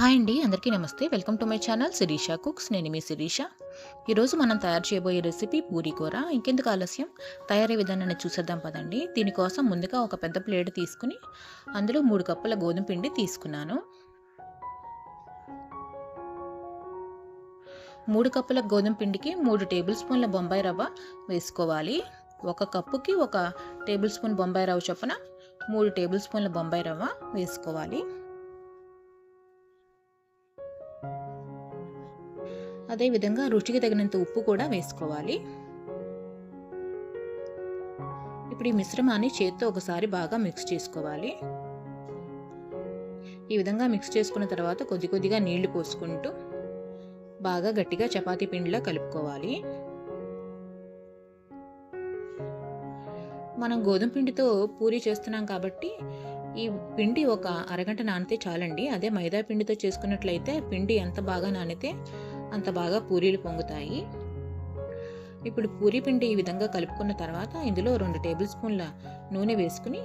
Hi అండి అందరికీ నమస్తే. Welcome to my channel Sirisha cooks. నేను మీ శిరీష. ఈరోజు మనం తయారు చేయబోయే రెసిపీ పూరీ కూర. ఇంకెందుకు ఆలస్యం? తయారీ విధానాన్ని చూసేద్దాం పదండి. దీనికోసం ముందుగా ఒక పెద్ద ప్లేట్ తీసుకుని అందులో మూడు కప్పుల గోధుమ పిండి తీసుకున్నాను. మూడు కప్పుల గోధుమ పిండికి మూడు టేబుల్ స్పూన్ల బొంబాయి రవ్వ వేసుకోవాలి. ఒక కప్పుకి ఒక టేబుల్ స్పూన్ బొంబాయి రవ్వ చొప్పున మూడు టేబుల్ స్పూన్ల బొంబాయి రవ్వ వేసుకోవాలి. అదేవిధంగా రుచికి తగినంత ఉప్పు కూడా వేసుకోవాలి. ఇప్పుడు ఈ మిశ్రమాన్ని చేత్తో ఒకసారి బాగా మిక్స్ చేసుకోవాలి. ఈ విధంగా మిక్స్ చేసుకున్న తర్వాత కొద్ది కొద్దిగా నీళ్ళు పోసుకుంటూ బాగా గట్టిగా చపాతీ పిండిలా కలుపుకోవాలి. మనం గోధుమ పిండితో పూరి చేస్తున్నాం కాబట్టి ఈ పిండి ఒక అరగంట నానితే చాలండి. అదే మైదా పిండితో చేసుకున్నట్లయితే పిండి ఎంత బాగా నానితే అంత బాగా పూరీలు పొంగుతాయి. ఇప్పుడు పూరీ పిండి ఈ విధంగా కలుపుకున్న తర్వాత ఇందులో రెండు టేబుల్ స్పూన్ల నూనె వేసుకుని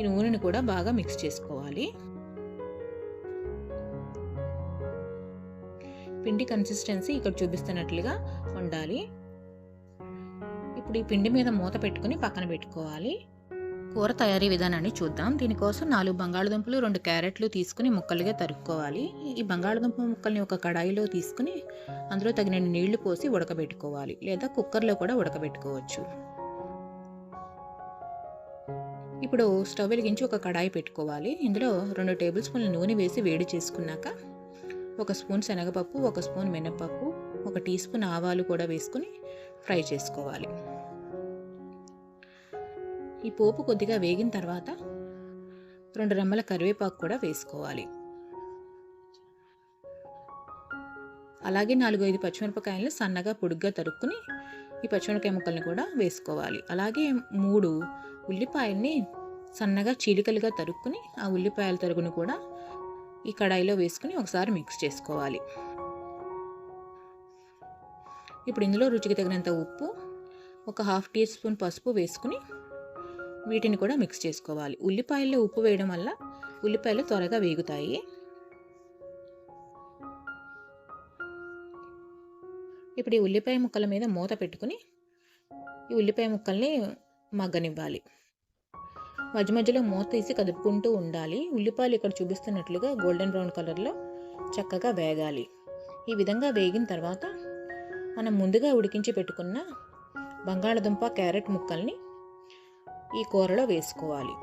ఈ నూనెను కూడా బాగా మిక్స్ చేసుకోవాలి. పిండి కన్సిస్టెన్సీ ఇక్కడ చూపిస్తున్నట్లుగా ఉండాలి. ఇప్పుడు ఈ పిండి మీద మూత పెట్టుకుని పక్కన పెట్టుకోవాలి. కూర తయారీ విధానాన్ని చూద్దాం. దీనికోసం నాలుగు బంగాళదుంపలు రెండు క్యారెట్లు తీసుకుని ముక్కలుగా తరుక్కోవాలి. ఈ బంగాళదుంప ముక్కల్ని ఒక కడాయిలో తీసుకుని అందులో తగిన నీళ్ళు పోసి ఉడకబెట్టుకోవాలి. లేదా కుక్కర్లో కూడా ఉడకబెట్టుకోవచ్చు. ఇప్పుడు స్టవ్ వెలిగించి ఒక కడాయి పెట్టుకోవాలి. ఇందులో రెండు టేబుల్ స్పూన్ల నూనె వేసి వేడి చేసుకున్నాక ఒక స్పూన్ శనగపప్పు ఒక స్పూన్ మినపప్పు ఒక టీ స్పూన్ ఆవాలు కూడా వేసుకుని ఫ్రై చేసుకోవాలి. ఈ పోపు కొద్దిగా వేగిన తర్వాత రెండు రెమ్మల కరివేపాకు కూడా వేసుకోవాలి. అలాగే నాలుగు ఐదు పచ్చిమిరపకాయలను సన్నగా పొడుగ్గా తరుక్కుని ఈ పచ్చిమిరపకాయ ముక్కల్ని కూడా వేసుకోవాలి. అలాగే మూడు ఉల్లిపాయల్ని సన్నగా చీలికలుగా తరుక్కుని ఆ ఉల్లిపాయల తరుగును కూడా ఈ కడాయిలో వేసుకుని ఒకసారి మిక్స్ చేసుకోవాలి. ఇప్పుడు ఇందులో రుచికి తగినంత ఉప్పు ఒక హాఫ్ టీ స్పూన్ పసుపు వేసుకుని వీటిని కూడా మిక్స్ చేసుకోవాలి. ఉల్లిపాయల్లో ఉప్పు వేయడం వల్ల ఉల్లిపాయలు త్వరగా వేగుతాయి. ఇప్పుడు ఈ ఉల్లిపాయ ముక్కల మీద మూత పెట్టుకుని ఈ ఉల్లిపాయ ముక్కల్ని మగ్గనివ్వాలి. మధ్య మధ్యలో మూత తీసి కదుపుకుంటూ ఉండాలి. ఉల్లిపాయలు ఇక్కడ చూపిస్తున్నట్లుగా గోల్డెన్ బ్రౌన్ కలర్లో చక్కగా వేగాలి. ఈ విధంగా వేగిన తర్వాత మనం ముందుగా ఉడికించి పెట్టుకున్న బంగాళదుంప క్యారెట్ ముక్కల్ని ఈ కూరలో వేసుకోవాలి.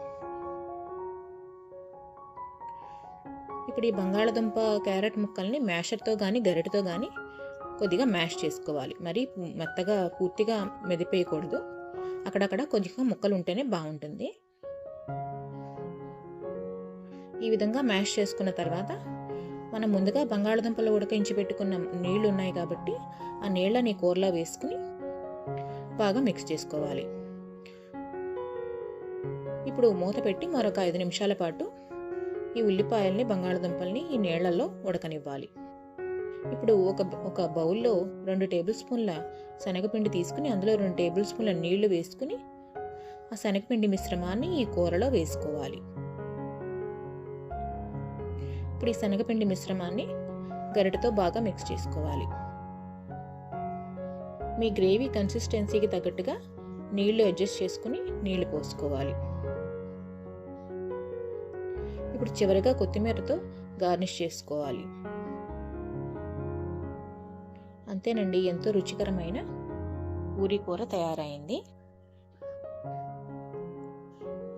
ఇప్పుడు ఈ బంగాళదుంప క్యారెట్ ముక్కల్ని మ్యాషర్తో కానీ గరిటతో కానీ కొద్దిగా మ్యాష్ చేసుకోవాలి. మరి మెత్తగా పూర్తిగా మెదిపేయకూడదు. అక్కడక్కడ కొద్దిగా ముక్కలు ఉంటేనే బాగుంటుంది. ఈ విధంగా మ్యాష్ చేసుకున్న తర్వాత మనం ముందుగా బంగాళదుంపలు ఉడకించి పెట్టుకున్న నీళ్ళు ఉన్నాయి కాబట్టి ఆ నీళ్ళని కూరలో వేసుకుని బాగా మిక్స్ చేసుకోవాలి. ఇప్పుడు మూత పెట్టి మరొక ఐదు నిమిషాల పాటు ఈ ఉల్లిపాయల్ని బంగాళదుంపల్ని ఈ నీళ్ళలో ఉడకనివ్వాలి. ఇప్పుడు ఒక ఒక బౌల్లో రెండు టేబుల్ స్పూన్ల శనగపిండి తీసుకుని అందులో రెండు టేబుల్ స్పూన్ల నీళ్ళు వేసుకుని ఆ శనగపిండి మిశ్రమాన్ని ఈ కూరలో వేసుకోవాలి. ఇప్పుడు ఈ శనగపిండి మిశ్రమాన్ని గరిటతో బాగా మిక్స్ చేసుకోవాలి. మీ గ్రేవీ కన్సిస్టెన్సీకి తగ్గట్టుగా నీళ్ళు అడ్జస్ట్ చేసుకుని నీళ్ళు పోసుకోవాలి. ఇప్పుడు చివరిగా కొత్తిమీరతో గార్నిష్ చేసుకోవాలి. అంతేనండి ఎంతో రుచికరమైన పూరీ కూర తయారైంది.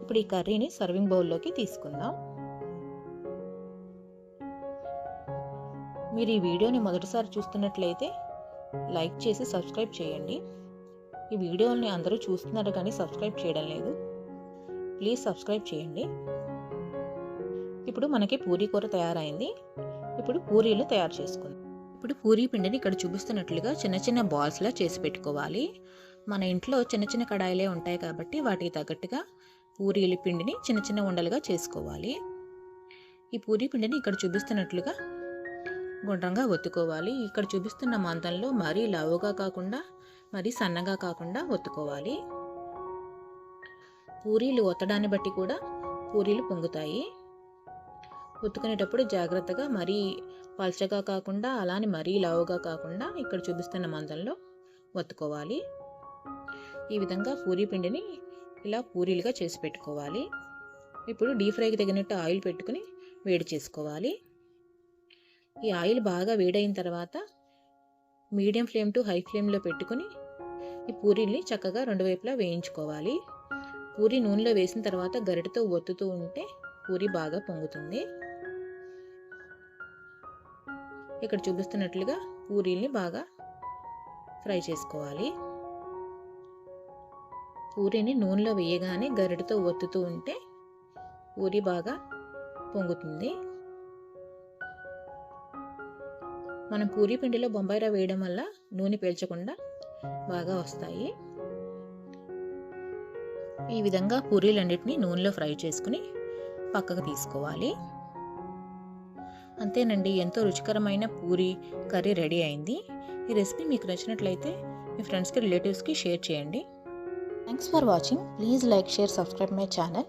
ఇప్పుడు ఈ కర్రీని సర్వింగ్ బౌల్లోకి తీసుకుందాం. మీరు ఈ వీడియోని మొదటిసారి చూస్తున్నట్లయితే లైక్ చేసి సబ్స్క్రైబ్ చేయండి. ఈ వీడియోని అందరూ చూస్తున్నారు కానీ సబ్స్క్రైబ్ చేయడం లేదు. ప్లీజ్ సబ్స్క్రైబ్ చేయండి. ఇప్పుడు మనకి పూరీ కూర తయారైంది. ఇప్పుడు పూరీలు తయారు చేసుకుందాం. ఇప్పుడు పూరీ పిండిని ఇక్కడ చూపిస్తున్నట్లుగా చిన్న చిన్న బాల్స్లా చేసి పెట్టుకోవాలి. మన ఇంట్లో చిన్న చిన్న కడాయిలే ఉంటాయి కాబట్టి వాటికి తగ్గట్టుగా పూరీల పిండిని చిన్న చిన్న ఉండలుగా చేసుకోవాలి. ఈ పూరీ పిండిని ఇక్కడ చూపిస్తున్నట్లుగా గుండ్రంగా ఒత్తుకోవాలి. ఇక్కడ చూపిస్తున్న మందంలో మరీ లావుగా కాకుండా మరీ సన్నగా కాకుండా ఒత్తుకోవాలి. పూరీలు ఒత్తడాన్ని బట్టి కూడా పూరీలు పొంగుతాయి. ఉతుకునేటప్పుడు జాగ్రత్తగా మరీ పల్చగా కాకుండా అలానే మరీ లావుగా కాకుండా ఇక్కడ చూపిస్తున్న మందంలో ఒత్తుకోవాలి. ఈ విధంగా పూరీ పిండిని ఇలా పూరీలుగా చేసి పెట్టుకోవాలి. ఇప్పుడు డీప్ ఫ్రైకి తగినట్టు ఆయిల్ పెట్టుకుని వేడి చేసుకోవాలి. ఈ ఆయిల్ బాగా వేడైన తర్వాత మీడియం ఫ్లేమ్ టు హై ఫ్లేమ్లో పెట్టుకుని ఈ పూరీల్ని చక్కగా రెండు వైపులా వేయించుకోవాలి. పూరి నూనెలో వేసిన తర్వాత గరిటతో ఒత్తుతూ ఉంటే పూరి బాగా పొంగుతుంది. ఇక్కడ చూపిస్తున్నట్లుగా పూరీల్ని బాగా ఫ్రై చేసుకోవాలి. పూరీని నూనెలో వేయగానే గరిటతో ఒత్తుతూ ఉంటే పూరి బాగా పొంగుతుంది. మనం పూరి పిండిలో బొంబాయి రవ్వ వేయడం వల్ల నూనె పీల్చకుండా బాగా వస్తాయి. ఈ విధంగా పూరీలన్నిటిని నూనెలో ఫ్రై చేసుకుని పక్కకు తీసుకోవాలి. అంతేనండి. ఎంతో రుచికరమైన పూరి కర్రీ రెడీ అయింది. ఈ రెసిపీ మీకు నచ్చినట్లయితే మీ ఫ్రెండ్స్కి రిలేటివ్స్కి షేర్ చేయండి. Thanks for watching please like share subscribe my channel